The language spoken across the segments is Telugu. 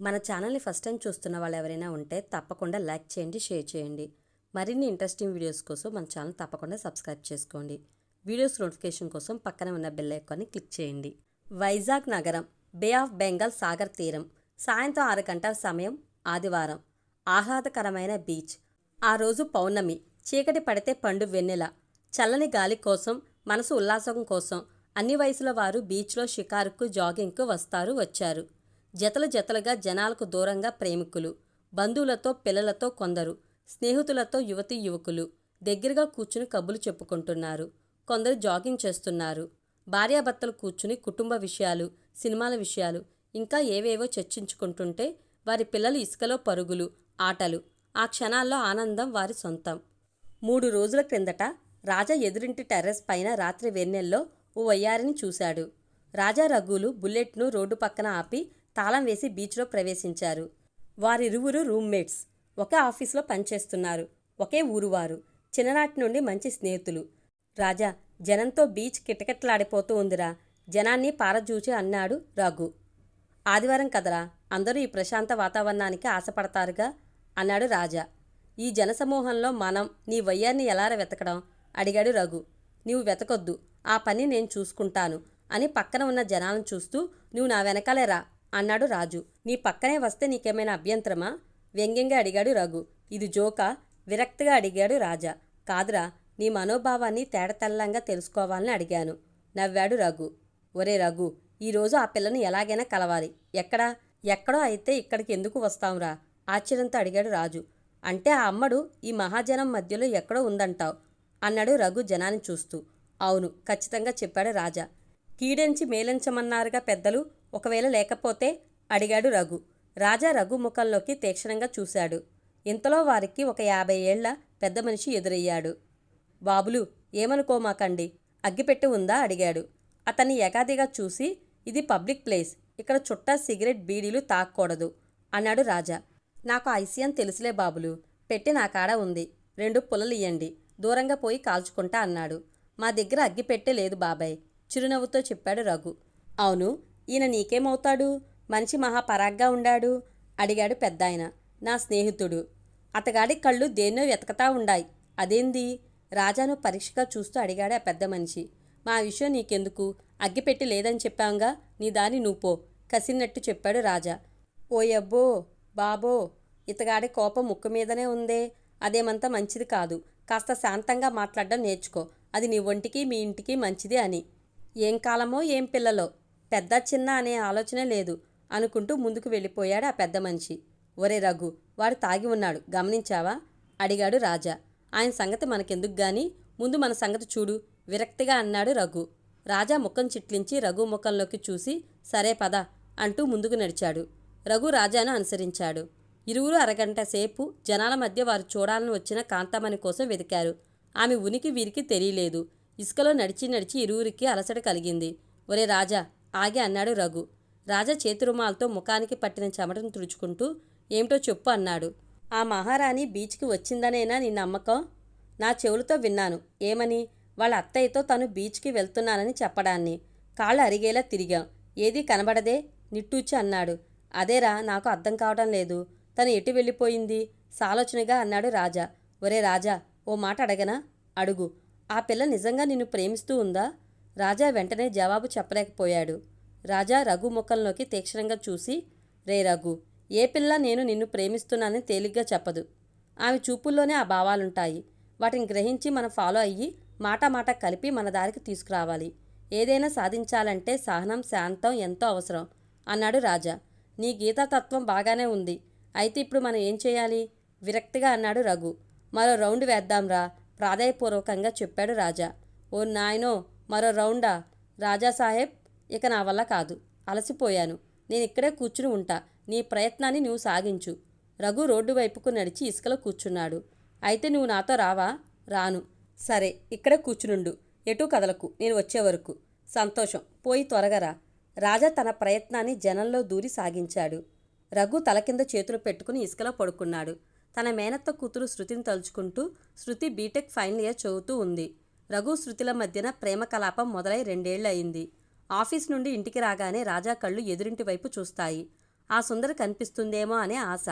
మన ఛానల్ని ఫస్ట్ టైం చూస్తున్న వాళ్ళు ఎవరైనా ఉంటే తప్పకుండా లైక్ చేయండి షేర్ చేయండి. మరిన్ని ఇంట్రెస్టింగ్ వీడియోస్ కోసం మన ఛానల్ తప్పకుండా సబ్స్క్రైబ్ చేసుకోండి. వీడియోస్ నోటిఫికేషన్ కోసం పక్కనే ఉన్న బెల్ ఐకాన్ని క్లిక్ చేయండి. వైజాగ్ నగరం బే ఆఫ్ బెంగాల్ సాగర్ తీరం సాయంత్రం ఆరు గంటల సమయం ఆదివారం. ఆహ్లాదకరమైన బీచ్. ఆ రోజు పౌర్ణమి. చీకటి పడితే పండు వెన్నెల. చల్లని గాలి కోసం మనసు ఉల్లాసం కోసం అన్ని వయసుల వారు బీచ్లో షికారుకు జాగింగ్కు వస్తారు వచ్చారు. జతల జతలుగా జనాలకు దూరంగా ప్రేమికులు బంధువులతో పిల్లలతో కొందరు స్నేహితులతో యువతి యువకులు దగ్గరగా కూర్చుని కబులు చెప్పుకుంటున్నారు కొందరు జాగింగ్ చేస్తున్నారు భార్యాభర్తలు కూర్చుని కుటుంబ విషయాలు సినిమాల విషయాలు ఇంకా ఏవేవో చర్చించుకుంటుంటే వారి పిల్లలు ఇసుకలో పరుగులు ఆటలు ఆ క్షణాల్లో ఆనందం వారి సొంతం. మూడు రోజుల క్రిందట రాజా ఎదురింటి టెర్రస్ పైన రాత్రి వెన్నెల్లో ఓ వయ్యారిని చూశాడు. రాజా రఘులు బుల్లెట్ను రోడ్డు పక్కన ఆపి తాళం వేసి బీచ్లో ప్రవేశించారు. వారిరువురు రూమ్మేట్స్. ఒకే ఆఫీస్లో పనిచేస్తున్నారు. ఒకే ఊరువారు. చిన్ననాటి నుండి మంచి స్నేహితులు. రాజా జనంతో బీచ్ కిటకిటలాడిపోతూ ఉందిరా. జనాన్ని పారజూచి అన్నాడు రఘు. ఆదివారం కదరా. అందరూ ఈ ప్రశాంత వాతావరణానికి ఆశపడతారుగా? అన్నాడు రాజా. ఈ జనసమూహంలో మనం నీ వయ్యాన్ని ఎలా వెతకడం? అడిగాడు రఘు. నీవు వెతకొద్దు. ఆ పని నేను చూసుకుంటాను అని పక్కన ఉన్న జనాలను చూస్తూ నువ్వు నా వెనకాలే రా. అన్నాడు రాజు. నీ పక్కనే వస్తే నీకేమైనా అభ్యంతరమా? వ్యంగ్యంగా అడిగాడు రఘు. ఇది జోకా? విరక్తిగా అడిగాడు రాజా. కాదురా నీ మనోభావాన్ని తేడతెల్లంగా తెలుసుకోవాలని అడిగాను. నవ్వాడు రఘు. ఒరే రఘు ఈరోజు ఆ పిల్లని ఎలాగైనా కలవాలి. ఎక్కడా? ఎక్కడో అయితే ఇక్కడికి ఎందుకు వస్తాంరా ఆశ్చర్యంతో అడిగాడు రాజు. అంటే ఆ అమ్మడు ఈ మహాజనం మధ్యలో ఎక్కడో ఉందంటావు? అన్నాడు రఘు జనాన్ని చూస్తూ. అవును ఖచ్చితంగా చెప్పాడు రాజా. కీడెంచి మేలించమన్నారుగా పెద్దలు? ఒకవేళ లేకపోతే అడిగాడు రఘు. రాజా రఘు ముఖంలోకి తీక్షణంగా చూశాడు. ఇంతలో వారికి ఒక యాభై ఏళ్ళ పెద్ద మనిషి ఎదురయ్యాడు. బాబులు ఏమనుకోమాకండి? అగ్గిపెట్టి ఉందా? అడిగాడు. అతన్ని ఏకాదిగా చూసి ఇది పబ్లిక్ ప్లేస్. ఇక్కడ చుట్టా సిగరెట్ బీడీలు తాక్కూడదు అన్నాడు రాజా. నాకు ఐసియం తెలుసులే బాబులు. పెట్టి నా కాడ ఉంది. రెండు పుల్లలు ఇయ్యండి. దూరంగా పోయి కాల్చుకుంటా అన్నాడు. మా దగ్గర అగ్గిపెట్టే లేదు బాబాయ్ చిరునవ్వుతో చెప్పాడు రఘు. అవును? ఈయన నీకేమవుతాడు? మనిషి మహాపరాగ్గా ఉండాడు? అడిగాడు పెద్దాయన. నా స్నేహితుడు. అతగాడి కళ్ళు దేన్నో వెతకతా ఉండాయి. అదేంది? రాజాను పరీక్షగా చూస్తూ అడిగాడు ఆ పెద్ద మనిషి. మా విషయం నీకెందుకు? అగ్గిపెట్టి లేదని చెప్పాంగా? నీ దాని నువ్వు కసిన్నట్టు చెప్పాడు రాజా. ఓయబ్బో బాబో ఇతగాడి కోపం ముక్కు మీదనే ఉందే. అదేమంత మంచిది కాదు. కాస్త శాంతంగా మాట్లాడడం నేర్చుకో. అది నీ ఒంటికి మీ ఇంటికి మంచిది అని. ఏం కాలమో ఏం పిల్లలో? పెద్ద చిన్న అనే ఆలోచనే లేదు అనుకుంటూ ముందుకు వెళ్ళిపోయాడు ఆ పెద్ద మనిషి. ఒరే రఘు వాడు తాగి ఉన్నాడు గమనించావా? అడిగాడు రాజా. ఆయన సంగతి మనకెందుకు గాని? ముందు మన సంగతి చూడు విరక్తిగా అన్నాడు రఘు. రాజా ముఖం చిట్లించి రఘు ముఖంలోకి చూసి సరే పద అంటూ ముందుకు నడిచాడు. రఘు రాజాను అనుసరించాడు. ఇరువురు అరగంట సేపు జనాల మధ్య వారు చూడాలని వచ్చిన కాంతమణి కోసం వెతికారు. ఆమె ఉనికి వీరికి తెలియలేదు. ఇసుకలో నడిచి నడిచి ఇరువురికి అలసట కలిగింది. ఒరే రాజా ఆగి అన్నాడు రఘు. రాజా చేతి రుమాలతో ముఖానికి పట్టిన చెమటను తుడుచుకుంటూ ఏమిటో చెప్పు అన్నాడు. ఆ మహారాణి బీచ్కి వచ్చిందనేనా నీ నమ్మకం? నా చెవులతో విన్నాను. ఏమని? వాళ్ళ అత్తయ్యతో తను బీచ్కి వెళ్తున్నానని చెప్పడాన్ని. కాళ్ళు అరిగేలా తిరిగాం. ఏదీ కనబడదే? నిట్టూచి అన్నాడు. అదేరా నాకు అర్థం కావడం లేదు. తను ఎటు వెళ్ళిపోయింది? సాలోచనగా అన్నాడు రాజా. ఒరే రాజా ఓ మాట అడగనా? అడుగు. ఆ పిల్ల నిజంగా నిన్ను ప్రేమిస్తూ ఉందా? రాజా వెంటనే జవాబు చెప్పలేకపోయాడు. రాజా రఘు ముఖంలోకి తీక్షణంగా చూసి రే రఘు ఏ పిల్ల నేను నిన్ను ప్రేమిస్తున్నానని తేలిగ్గా చెప్పదు. ఆమె చూపుల్లోనే ఆ భావాలుంటాయి. వాటిని గ్రహించి మనం ఫాలో అయ్యి మాట మాట కలిపి మన దారికి తీసుకురావాలి. ఏదైనా సాధించాలంటే సహనం శాంతం ఎంతో అవసరం అన్నాడు రాజా. నీ గీతాతత్వం బాగానే ఉంది. అయితే ఇప్పుడు మనం ఏం చేయాలి విరక్తిగా అన్నాడు రఘు. మరో రౌండ్ వేద్దాంరా ప్రాధాయపూర్వకంగా చెప్పాడు రాజా. ఓ నాయనో మరో రౌండా. రాజా సాహెబ్ ఇక నా వల్ల కాదు. అలసిపోయాను. నేను ఇక్కడే కూర్చుని ఉంటా. నీ ప్రయత్నాన్ని నువ్వు సాగించు. రఘు రోడ్డు వైపుకు నడిచి ఇసుకలో కూర్చున్నాడు. అయితే నువ్వు నాతో రావా? రాను. సరే ఇక్కడే కూర్చునుండు. ఎటూ కదలకు. నేను వచ్చే వరకు. సంతోషం. పోయి త్వరగా రా. రాజా తన ప్రయత్నాన్ని జనంలో దూరి సాగించాడు. రఘు తల కింద చేతులు పెట్టుకుని ఇసుకలో పడుకున్నాడు. తన మేనత్త కూతురు శృతిని తలుచుకుంటూ శృతి బీటెక్ ఫైనల్ ఇయర్ చదువుతూ ఉంది. రఘు శృతిల మధ్యన ప్రేమ కలాపం మొదలై రెండేళ్ళయింది ఆఫీస్ నుండి ఇంటికి రాగానే రాజా కళ్ళు ఎదురింటి వైపు చూస్తాయి. ఆ సుందరి కనిపిస్తుందేమో అనే ఆశ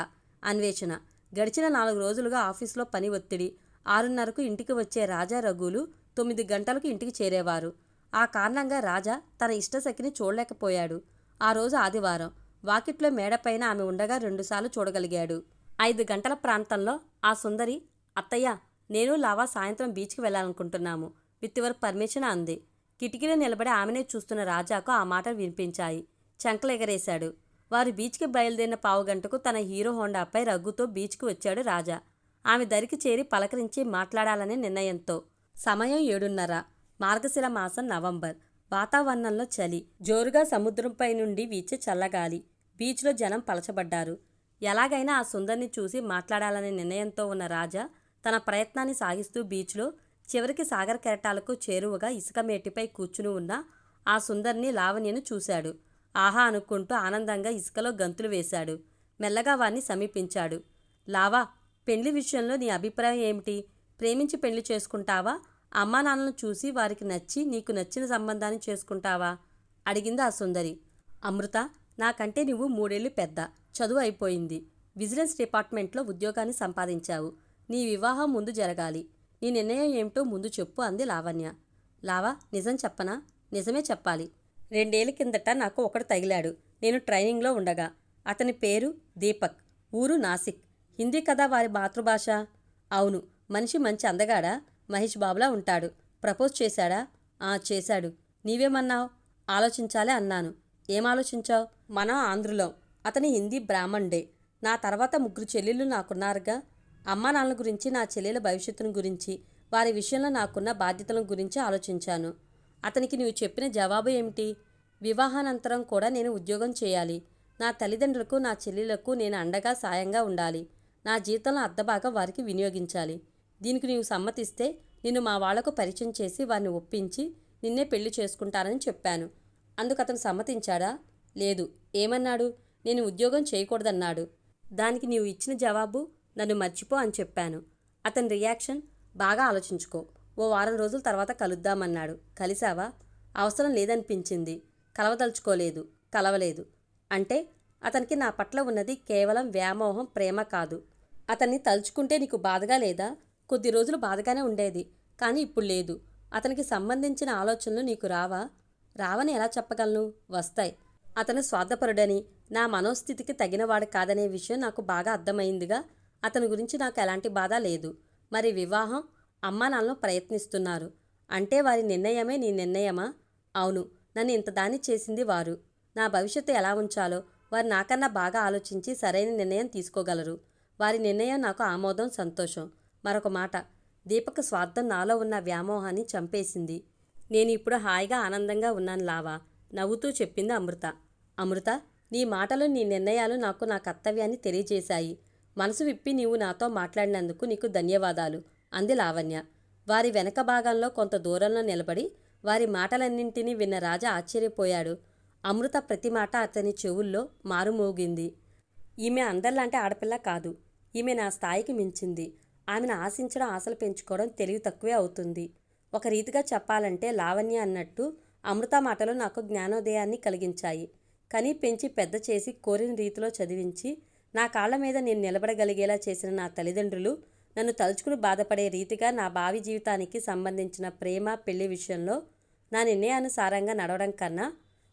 అన్వేషణ. గడిచిన నాలుగు రోజులుగా ఆఫీసులో పని ఒత్తిడి. ఆరున్నరకు ఇంటికి వచ్చే రాజా రఘులు తొమ్మిది గంటలకు ఇంటికి చేరేవారు. ఆ కారణంగా రాజా తన ఇష్టశక్తిని చూడలేకపోయాడు. ఆ రోజు ఆదివారం. వాకిట్లో మేడపైన ఆమె ఉండగా రెండుసార్లు చూడగలిగాడు. ఐదు గంటల ప్రాంతంలో ఆ సుందరి అత్తయ్య నేను లావా సాయంత్రం బీచ్కి వెళ్ళాలనుకుంటున్నాము. విత్ యువర్ పర్మిషన్ అంది. కిటికీలో నిలబడి ఆమెనే చూస్తున్న రాజాకు ఆ మాటలు వినిపించాయి. చంకలు ఎగరేశాడు. వారు బీచ్కి బయలుదేరిన పావు గంటకు తన హీరో హోండాపై రగ్గుతో బీచ్కి వచ్చాడు రాజా. ఆమె దరికి చేరి పలకరించి మాట్లాడాలనే నిర్ణయంతో. సమయం ఏడున్నర. మార్గశిర మాసం నవంబర్. వాతావరణంలో చలి. జోరుగా సముద్రంపై నుండి వీచే చల్లగాలి. బీచ్లో జనం పలచబడ్డారు. ఎలాగైనా ఆ సుందర్ని చూసి మాట్లాడాలనే నిర్ణయంతో ఉన్న రాజా తన ప్రయత్నాన్ని సాగిస్తూ బీచ్లో చివరికి సాగర్ కెరటాలకు చేరువగా ఇసుక మేటిపై కూర్చుని ఉన్న ఆ సుందర్ని లావణ్యను చూశాడు. ఆహా అనుకుంటూ ఆనందంగా ఇసుకలో గంతులు వేశాడు. మెల్లగా వారిని సమీపించాడు. లావా పెళ్ళి విషయంలో నీ అభిప్రాయం ఏమిటి? ప్రేమించి పెళ్ళి చేసుకుంటావా? అమ్మా నాన్నలను చూసి వారికి నచ్చి నీకు నచ్చిన సంబంధాన్ని చేసుకుంటావా? అడిగింది ఆ సుందరి. అమృత నాకంటే నువ్వు మూడేళ్ళు పెద్ద. చదువు అయిపోయింది. విజిలెన్స్ డిపార్ట్మెంట్లో ఉద్యోగాన్ని సంపాదించావు. నీ వివాహం ముందు జరగాలి. నీ నిర్ణయం ఏమిటో ముందు చెప్పు అంది లావణ్య. లావా నిజం చెప్పనా? నిజమే చెప్పాలి. రెండేళ్ళ కిందట నాకు ఒకడు తగిలాడు. నేను ట్రైనింగ్లో ఉండగా. అతని పేరు దీపక్. ఊరు నాసిక్. హిందీ కదా వారి మాతృభాష? అవును. మనిషి మంచి అందగాడా? మహేష్ బాబులా ఉంటాడు. ప్రపోజ్ చేశాడా? ఆ చేశాడు. నీవేమన్నావు? ఆలోచించాలే అన్నాను. ఏం ఆలోచించావు? మనం ఆంధ్రులం. అతని హిందీ బ్రాహ్మణ్డే. నా తర్వాత ముగ్గురు చెల్లెళ్ళు నాకున్నారుగా. అమ్మా నాన్నల గురించి నా చెల్లెల భవిష్యత్తును గురించి వారి విషయంలో నాకున్న బాధ్యతల గురించి ఆలోచించాను. అతనికి నీవు చెప్పిన జవాబు ఏమిటి? వివాహానంతరం కూడా నేను ఉద్యోగం చేయాలి. నా తల్లిదండ్రులకు నా చెల్లెలకు నేను అండగా సాయంగా ఉండాలి. నా జీవితంలో అర్ధభాగం వారికి వినియోగించాలి. దీనికి నీవు సమ్మతిస్తే నిన్ను మా వాళ్ళకు పరిచయం చేసి వారిని ఒప్పించి నిన్నే పెళ్ళి చేసుకుంటానని చెప్పాను. అందుకు అతను సమ్మతించాడా? లేదు. ఏమన్నాడు? నేను ఉద్యోగం చేయకూడదన్నాడు. దానికి నీవు ఇచ్చిన జవాబు? నన్ను మర్చిపో అని చెప్పాను. అతని రియాక్షన్ బాగా ఆలోచించుకో. ఓ వారం రోజుల తర్వాత కలుద్దామన్నాడు. కలిసావా? అవసరం లేదనిపించింది. కలవదలుచుకోలేదు. కలవలేదు. అంటే అతనికి నా పట్ల ఉన్నది కేవలం వ్యామోహం ప్రేమ కాదు. అతన్ని తలుచుకుంటే నీకు బాధగా లేదా? కొద్ది రోజులు బాధగానే ఉండేది. కానీ ఇప్పుడు లేదు. అతనికి సంబంధించిన ఆలోచనలు నీకు రావా? రావని ఎలా చెప్పగలను? వస్తాయి. అతను స్వార్థపరుడని నా మనోస్థితికి తగినవాడు కాదనే విషయం నాకు బాగా అర్థమైందిగా అతని గురించి నాకు ఎలాంటి బాధ లేదు. మరి వివాహం అమ్మానాన్నలు ప్రయత్నిస్తున్నారు. అంటే వారి నిర్ణయమే నీ నిర్ణయమా? అవును నన్ను ఇంత దాన్ని చేసింది వారు. నా భవిష్యత్తు ఎలా ఉంచాలో వారు నాకన్నా బాగా ఆలోచించి సరైన నిర్ణయం తీసుకోగలరు. వారి నిర్ణయం నాకు ఆమోదం సంతోషం. మరొక మాట దీపక స్వార్థం నాలో ఉన్న వ్యామోహాన్ని చంపేసింది. నేను ఇప్పుడు హాయిగా ఆనందంగా ఉన్నాను లావా నవ్వుతూ చెప్పింది అమృత. అమృత నీ మాటలు నీ నిర్ణయాలు నాకు నా కర్తవ్యాన్ని తెలియజేశాయి. మనసు విప్పి నీవు నాతో మాట్లాడినందుకు నీకు ధన్యవాదాలు. అంది లావణ్య. వారి వెనక భాగంలో కొంత దూరంలో నిలబడి వారి మాటలన్నింటినీ విన్న రాజా ఆశ్చర్యపోయాడు. అమృత ప్రతి మాట అతని చెవుల్లో మారుమోగింది. ఈమె అందరిలాంటి ఆడపిల్ల కాదు. ఈమె నా స్థాయికి మించింది. ఆమెను ఆశించడం ఆశలు పెంచుకోవడం తెలివి తక్కువే అవుతుంది. ఒక రీతిగా చెప్పాలంటే లావణ్య అన్నట్టు అమృత మాటలు నాకు జ్ఞానోదయాన్ని కలిగించాయి. కనీ పెంచి పెద్ద చేసి కోరిన రీతిలో చదివించి నా కాళ్ళ మీద నేను నిలబడగలిగేలా చేసిన నా తల్లిదండ్రులు నన్ను తలుచుకుని బాధపడే రీతిగా నా భావి జీవితానికి సంబంధించిన ప్రేమ పెళ్ళి విషయంలో నా నిర్ణయానుసారంగా నడవడం కన్నా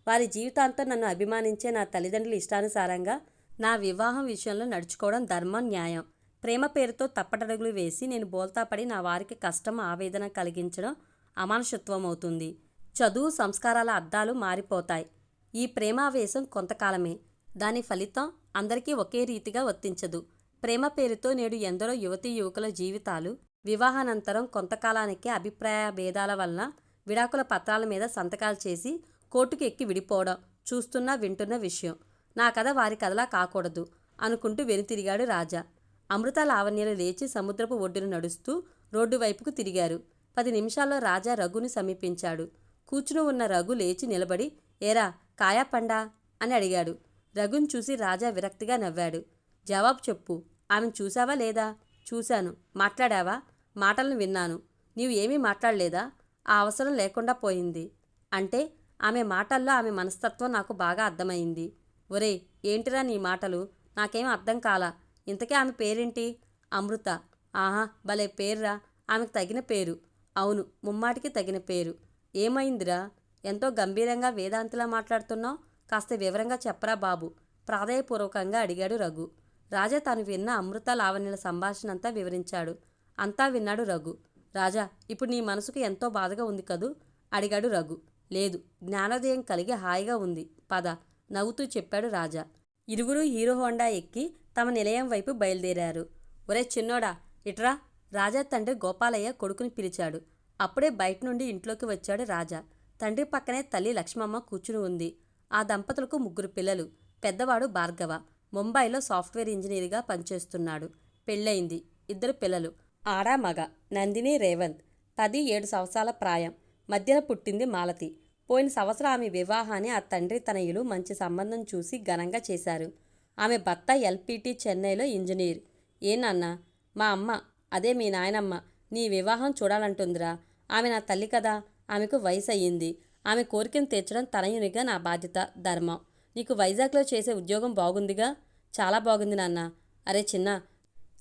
వారి జీవితాంతం నన్ను అభిమానించే నా తల్లిదండ్రుల ఇష్టానుసారంగా నా వివాహం విషయంలో నడుచుకోవడం ధర్మం న్యాయం. ప్రేమ పేరుతో తప్పటడుగులు వేసి నేను బోల్తాపడి నా వారికి కష్టం ఆవేదన కలిగించడం అమానుషత్వం అవుతుంది చదువు సంస్కారాల అద్దాలు మారిపోతాయి. ఈ ప్రేమావేశం కొంతకాలమే. దాని ఫలితం అందరికీ ఒకే రీతిగా వర్తించదు. ప్రేమ పేరుతో నేడు ఎందరో యువతీ యువకుల జీవితాలు వివాహానంతరం కొంతకాలానికి అభిప్రాయ భేదాల వలన విడాకుల పత్రాల మీద సంతకాలు చేసి కోర్టుకు ఎక్కి విడిపోవడం చూస్తున్నా వింటున్న విషయం. నా కథ వారి కథలా కాకూడదు అనుకుంటూ వెనుతిరిగాడు రాజా. అమృత లావణ్యలు లేచి సముద్రపు ఒడ్డున నడుస్తూ రోడ్డు వైపుకు తిరిగారు. పది నిమిషాల్లో రాజా రఘుని సమీపించాడు. కూర్చుని ఉన్న రఘు లేచి నిలబడి ఏరా కాయా పండా? అని అడిగాడు. రఘుని చూసి రాజా విరక్తిగా నవ్వాడు. జవాబు చెప్పు ఆమెను చూశావా లేదా? చూశాను. మాట్లాడావా? మాటలను విన్నాను. నీవు ఏమీ మాట్లాడలేదా? ఆ అవసరం లేకుండా పోయింది. అంటే ఆమె మాటల్లో ఆమె మనస్తత్వం నాకు బాగా అర్థమైంది. ఒరే ఏంటిరా నీ మాటలు? నాకేం అర్థం కాలా? ఇంతకే ఆమె పేరేంటి? అమృత. ఆహా భలే పేర్రా. ఆమెకు తగిన పేరు. అవును ముమ్మాటికి తగిన పేరు. ఏమైందిరా? ఎంతో గంభీరంగా వేదాంతిలా మాట్లాడుతున్నావు? కాస్త వివరంగా చెప్పరా బాబు? ప్రాధాయపూర్వకంగా అడిగాడు రఘు. రాజా తాను విన్న అమృత లావణ్యుల సంభాషణ అంతా వివరించాడు. అంతా విన్నాడు రఘు. రాజా ఇప్పుడు నీ మనసుకు ఎంతో బాధగా ఉంది కదూ? అడిగాడు రఘు. లేదు జ్ఞానోదయం కలిగి హాయిగా ఉంది. పద నవ్వుతూ చెప్పాడు రాజా. ఇరువురు హీరో హోండా ఎక్కి తమ నిలయం వైపు బయలుదేరారు. ఒరే చిన్నోడా ఇట్రా. రాజా తండ్రి గోపాలయ్య కొడుకుని పిలిచాడు. అప్పుడే బయట నుండి ఇంట్లోకి వచ్చాడు రాజా. తండ్రి పక్కనే తల్లి లక్ష్మమ్మ కూర్చుని ఉంది. ఆ దంపతులకు ముగ్గురు పిల్లలు. పెద్దవాడు భార్గవ. ముంబైలో సాఫ్ట్వేర్ ఇంజనీర్గా పనిచేస్తున్నాడు. పెళ్ళయింది. ఇద్దరు పిల్లలు. ఆడా మగ. నందిని రేవంత్. పది ఏడు సంవత్సరాల ప్రాయం. మధ్యన పుట్టింది మాలతి. పోయిన సంవత్సరం ఆమె వివాహాన్ని ఆ తండ్రి తనయులు మంచి సంబంధం చూసి ఘనంగా చేశారు. ఆమె భర్త ఎల్పిటి చెన్నైలో ఇంజనీర్. ఏ మా అమ్మ. అదే మీ నాయనమ్మ. నీ వివాహం చూడాలంటుందిరా. ఆమె నా తల్లి కదా. ఆమెకు వయసు అయ్యింది ఆమె కోరికను తీర్చడం తనయునిగా నా బాధ్యత ధర్మం. నీకు వైజాగ్లో చేసే ఉద్యోగం బాగుందిగా? చాలా బాగుంది నాన్న. అరే చిన్న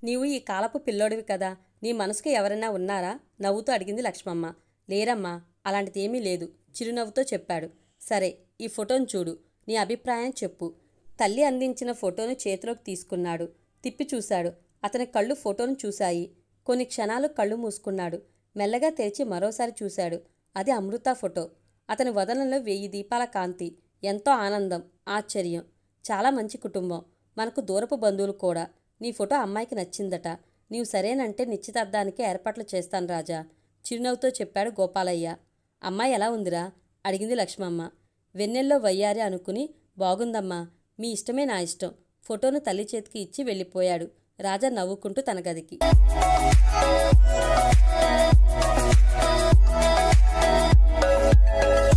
నీవు ఈ కాలపు పిల్లోడివి కదా. నీ మనసుకు ఎవరైనా ఉన్నారా? నవ్వుతూ అడిగింది లక్ష్మమ్మ. లేరమ్మా అలాంటిది ఏమీ లేదు. చిరునవ్వుతో చెప్పాడు. సరే ఈ ఫోటోను చూడు. నీ అభిప్రాయం చెప్పు. తల్లి అందించిన ఫోటోను చేతిలోకి తీసుకున్నాడు. తిప్పి చూశాడు. అతని కళ్ళు ఫోటోను చూశాయి. కొన్ని క్షణాలు కళ్ళు మూసుకున్నాడు. మెల్లగా తెరిచి మరోసారి చూశాడు. అది అమృత ఫోటో. అతని వదనంలో వెయ్యి దీపాల కాంతి ఎంతో ఆనందం ఆశ్చర్యం. చాలా మంచి కుటుంబం. మనకు దూరపు బంధువులు కూడా. నీ ఫోటో అమ్మాయికి నచ్చిందట. నీవు సరేనంటే నిశ్చితార్థానికి ఏర్పాట్లు చేస్తాను రాజా. చిరునవ్వుతో చెప్పాడు గోపాలయ్య. అమ్మాయి ఎలా ఉందిరా? అడిగింది లక్ష్మమ్మ. వెన్నెల్లో వయ్యారి అనుకుని బాగుందమ్మా. మీ ఇష్టమే నా ఇష్టం. ఫోటోను తల్లి చేతికి ఇచ్చి వెళ్ళిపోయాడు. రాజా నవ్వుకుంటూ తన గదికి.